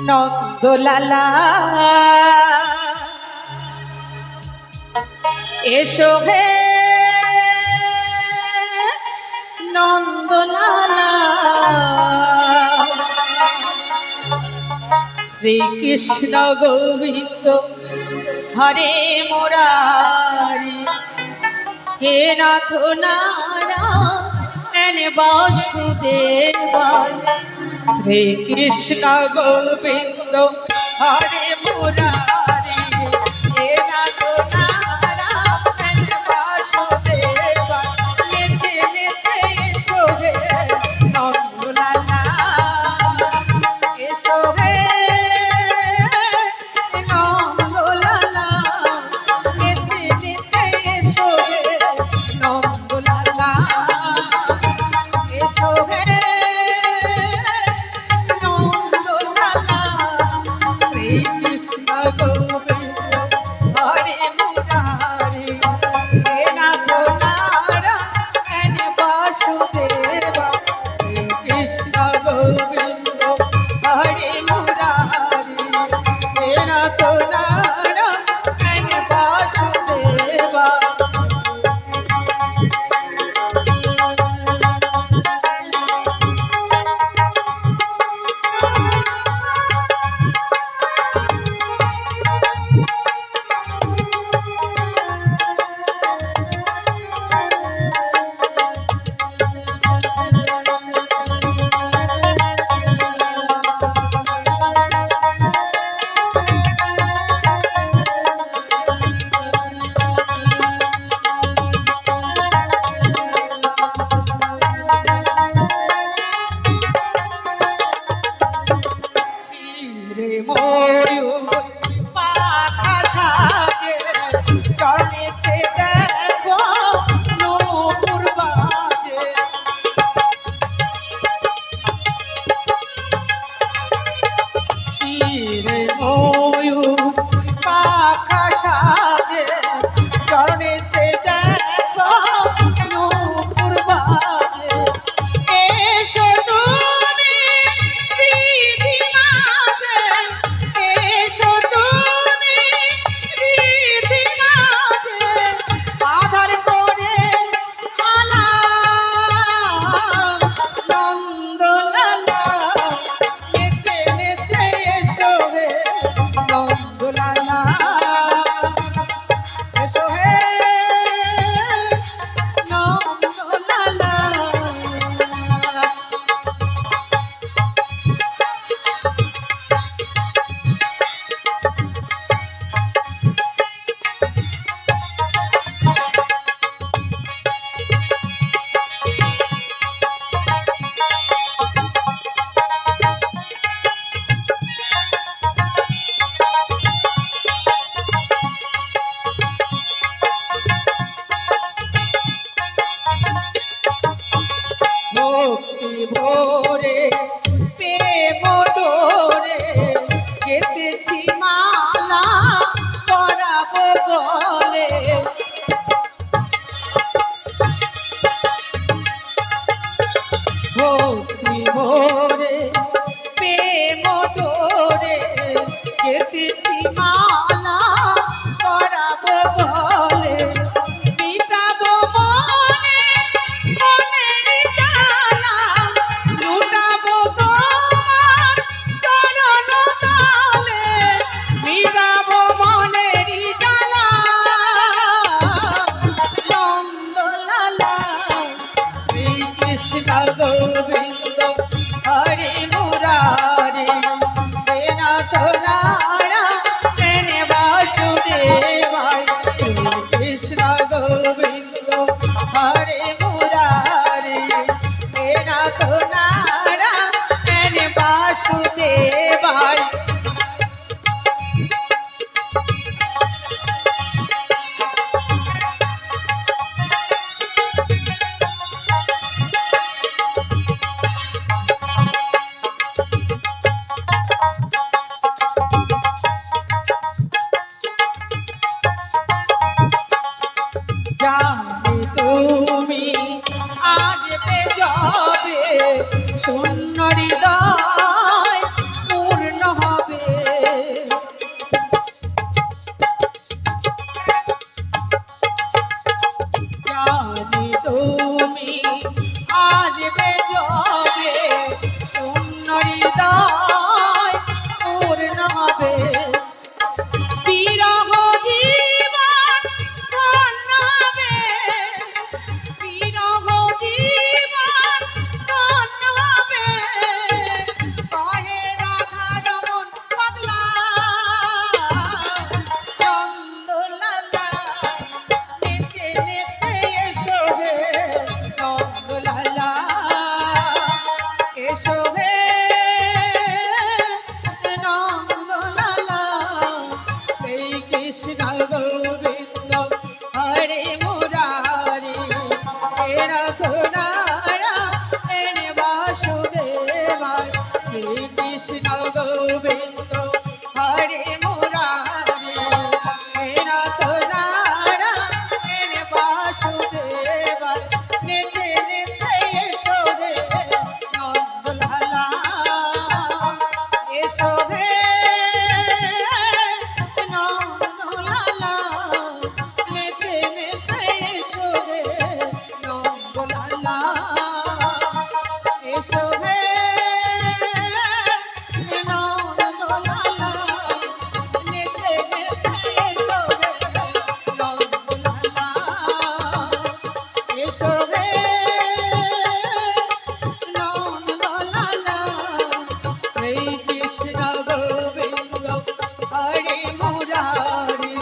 নন্দলালা। এসো হে নন্দলালা। শ্রীকৃষ্ণ গোবিন্দ হরে মোরারি। হে নাথ নারায়ণ নারায়ণ বাসুদেব শ্রীকৃষ্ণ গোবিন্দ হরে মুরা। ভোরে প্রেম ডোরে কেটেছি মালা পরাবো গলে ভক্তি ভোরে প্রেম ডোরে কেটেছি মালা পরাবো গলে হরে মুরারি হে নাথ নারা বাসুদেবায়। তুমি আসবে যবে সুন্দরী দায় পূর্ণ হবে রাধুনারা এনে বাসুদেবা শ্রী কৃষ্ণ গোবিন্দ হরে মুরারি। রাধুনারা এনে বাসুদেবা